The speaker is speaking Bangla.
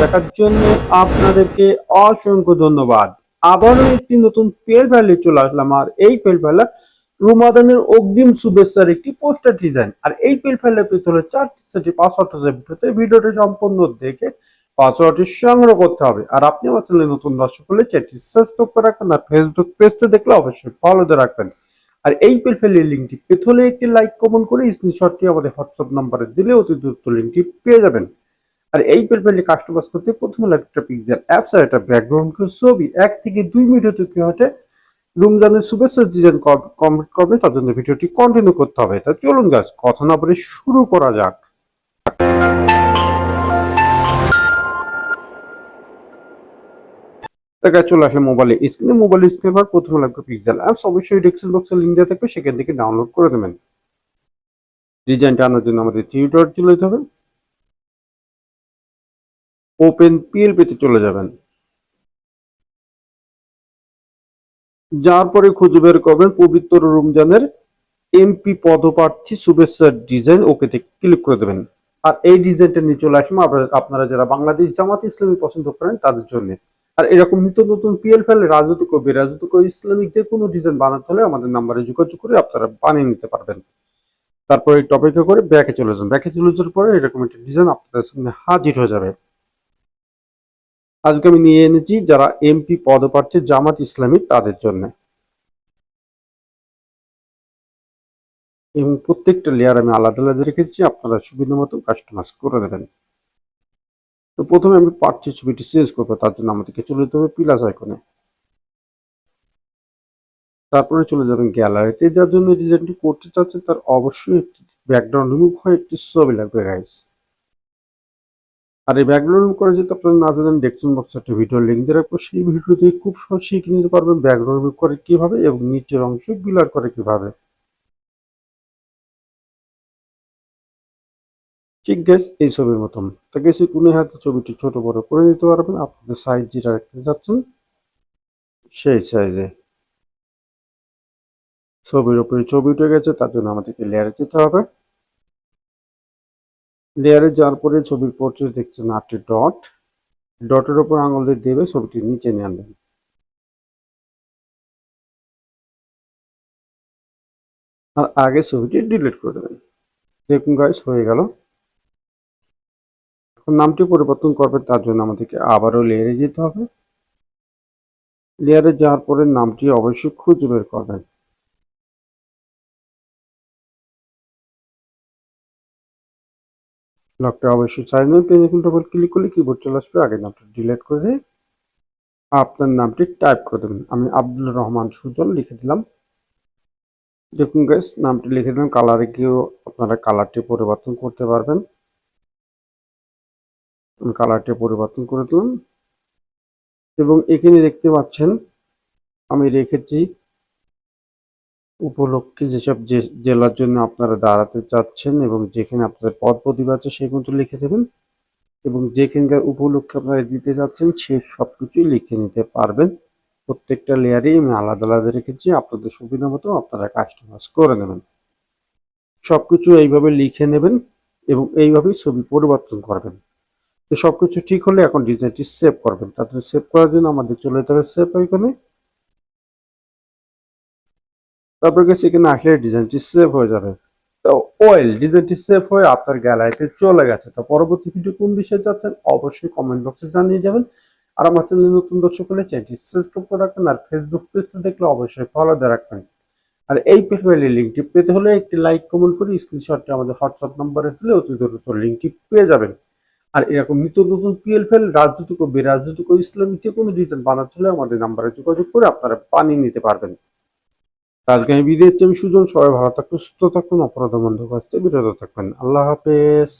দেখার জন্য আপনাদেরকে অসংখ্য ধন্যবাদ। আবারও একটি নতুন ভ্যালি চলে আসলাম, আর এই অগ্রিম শুভেচ্ছার একটি পোস্টার ডিজাইন আর এই পেল ভ্যালা পেতে হলে চারটি সেটি পাসওয়ার্ড ভিডিওতে ভিডিওটি সম্পূর্ণ দেখে পাসওয়ার্ডটি সংগ্রহ করতে হবে। আর আপনি আমার চ্যানেলে নতুন দর্শক হলে চ্যানেলটি সাবস্ক্রাইব করে রাখবেন, আর ফেসবুক পেজতে দেখলে অবশ্যই ফলো দিয়ে রাখবেন। আর এই পেলফেলের লিঙ্কটি পেতে হলে একটি লাইক কমেন্ট করে স্ক্রিনশটটি আমাদের হোয়াটসঅ্যাপ নাম্বারে দিলে অতি দ্রুত লিঙ্কটি পেয়ে যাবেন। আর এই পেলফেলে কাস্টমাইজ করতে প্রথমে একটা পিকচার অ্যাপস আর একটা ব্যাকগ্রাউন্ড ছবি এক থেকে দুই মিনিট হতে কি হতে রমজানের শুভেচ্ছা ডিজাইন কমপ্লিট করবে, তার জন্য ভিডিওটি কন্টিনিউ করতে হবে। তা চলুন গাছ কথা না বলে শুরু করা যাক। দেখা চলে আসলে মোবাইলে স্ক্রিনে মোবাইল স্ক্রিনে পর প্রথমে লাগবে পিক্সেল অ্যাপস অবশ্যই ডেস্কটপ বক্সে লিঙ্ক দেওয়া থাকবে, সেখান থেকে ডাউনলোড করে দেবেন। ডিজাইনটা আনার জন্য আমাদের চলে যেতে হবে। ওপেন পিএলপিতে চলে যাবেন। যার পরে খুঁজে বের করবেন পবিত্র রমজানের এমপি পদপ্রার্থী শুভেচ্ছার ডিজাইন ওকেতে ক্লিক করে দেবেন। আর এই ডিজাইনটা নিয়ে চলে আসবে। আপনারা যারা বাংলাদেশ জামাত ইসলামী পছন্দ করেন, তাদের জন্য। আর এরকম নিত্য নতুন পিএল ফেল রাজনৈতিক ও বেরাজনৈতিক ও ইসলামিক যে কোনো ডিজাইন বানাতে হলে আমাদের নাম্বারে যোগাযোগ করে আপনারা বানিয়ে নিতে পারবেন। তারপর এই টপিকে করে ব্যাকে চলে যান। ব্যাকে চলে যাওয়ার পরে এরকম একটা ডিজাইন আপনাদের সামনে হাজির হয়ে যাবে। আজকে আমি নিয়ে এনেছি যারা এমপি পদপ্রার্থী জামাত ইসলামী, তাদের জন্য। এবং প্রত্যেকটা লেয়ার আমি আলাদা আলাদা রেখেছি আপনারা সুবিধা মতো কাস্টমাইজ করে দেবেন তো প্রথমে আমি পাচ্ছি ছবিটি চেঞ্জ করব, তার জন্য আমাদেরকে চলে যেতে হবে প্লাস আইকনে তারপরে চলে যাবেন গ্যালারিতে যার জন্য ডিজাইনটি করতে চাচ্ছেন তার অবশ্যই একটি ব্যাকগ্রাউন্ড রিমুভ হয় একটি ছবি লাগবে গাইস আর এই ব্যাকগ্রাউন্ড রিমুভ করে যেতে আপনারা না জানেন ডেকশন বক্সে একটা ভিডিও লিঙ্ক দিয়ে রাখব। সেই ভিডিওতে খুব সহজ শিখে নিতে পারবেন ব্যাকগ্রাউন্ড রিমুভ করে কীভাবে এবং নিচের অংশ বিলার করে কীভাবে। ঠিক গ্যাস এই ছবির মতন। তা গেছে কোনো হাতে ছবিটি ছোট বড় করে নিতে পারবেন, আপনাদের সাইজ যেটা রাখতে চাচ্ছেন, সেই সাইজে ছবির উপরে ছবি উঠে গেছে, তার জন্য আমাদেরকে লেয়ারে যেতে হবে। লেয়ারে যাওয়ার পরে ছবির পরচেস দেখছেন আটটি ডট ডটের উপর আঙুল দিয়ে দেবে, ছবিটি নিচে নিয়ে আনবেন। আর আগে ছবিটি ডিলিট করে দেবেন। দেখুন গাইস হয়ে গেল। নামটি পরিবর্তন করবেন, তার জন্য আমাদেরকে আবারও লেয়ারে যেতে হবে। লেয়ারে যাওয়ার পরে নামটি অবশ্যই খুঁজে বের করবেন। লকটা অবশ্যই চাই নেই পেন ডবল ক্লিক করলে কিবোর্ড চলে আসবে, আগে নামটা ডিলিট করে আপনার নামটি টাইপ করে দেবেন। আমি আব্দুল রহমান সুজন লিখে দিলাম। দেখুন গ্যাস নামটি লিখে দিলাম। কালারে গিয়েও আপনারা কালারটি পরিবর্তন করতে পারবেন। আমি কালারটি পরিবর্তন করে দিলাম এবং এখানে দেখতে পাচ্ছেন, আমি রেখেছি উপলক্ষে যেসব যে জেলার জন্য আপনারা দাঁড়াতে চাচ্ছেন এবং যেখানে আপনাদের পদ প্রতিভা আছে সেগুলো লিখে দেবেন এবং যেখানকার উপলক্ষে আপনারা দিতে যাচ্ছেন সে সব কিছুই লিখে নিতে পারবেন। প্রত্যেকটা লেয়ারেই আমি আলাদা আলাদা রেখেছি, আপনাদের সুবিধা মতো আপনারা কাস্টমাইজ করে নেবেন। সব কিছু এইভাবে লিখে নেবেন এবং এইভাবেই ছবি পরিবর্তন করবেন। তো সব কিছু ঠিক হলে এখন ডিজাইনটি সেভ করবেন। তারপরে সেভ করার জন্য আমাদের চলে যেতে হবে সেভ আইকনে তারপর গেছে এখানে আসলে ডিজাইনটি সেভ হয়ে যাবে। তো ওয়েল ডিজাইনটি সেভ হয়ে আপনার গ্যালারিতে চলে গেছে। তো পরবর্তী ভিডিও কোন বিষয়ে যাচ্ছেন অবশ্যই কমেন্ট বক্সে জানিয়ে যাবেন। আর আমার চ্যানেলে নতুন দর্শক হলে চ্যানেলটি সাবস্ক্রাইব করে রাখবেন আর ফেসবুক পেজটা দেখলে অবশ্যই ফলো দিয়ে রাখবেন। আর এই প্রোফাইলের লিঙ্কটি পেতে হলে একটি লাইক কমেন্ট করে স্ক্রিনশটটি আমাদের হোয়াটসঅ্যাপ নম্বরে দিলে অতি দ্রুত লিঙ্কটি পেয়ে যাবেন। আর এরকম নিত্য নতুন পিএলফেল রাজনৈতিক ও বেরাজনৈতিক ও ইসলামিক যে কোনো ডিজাইন বানাতে হলে আমাদের নাম্বারে যোগাযোগ করে আপনারা বানিয়ে নিতে পারবেন। বিদেশ আমি সুজন, সবাই ভালো থাকুন, সুস্থ থাকুন, অপরাধ বন্ধ থেকে বিরত থাকবেন আল্লাহ হাফেজ।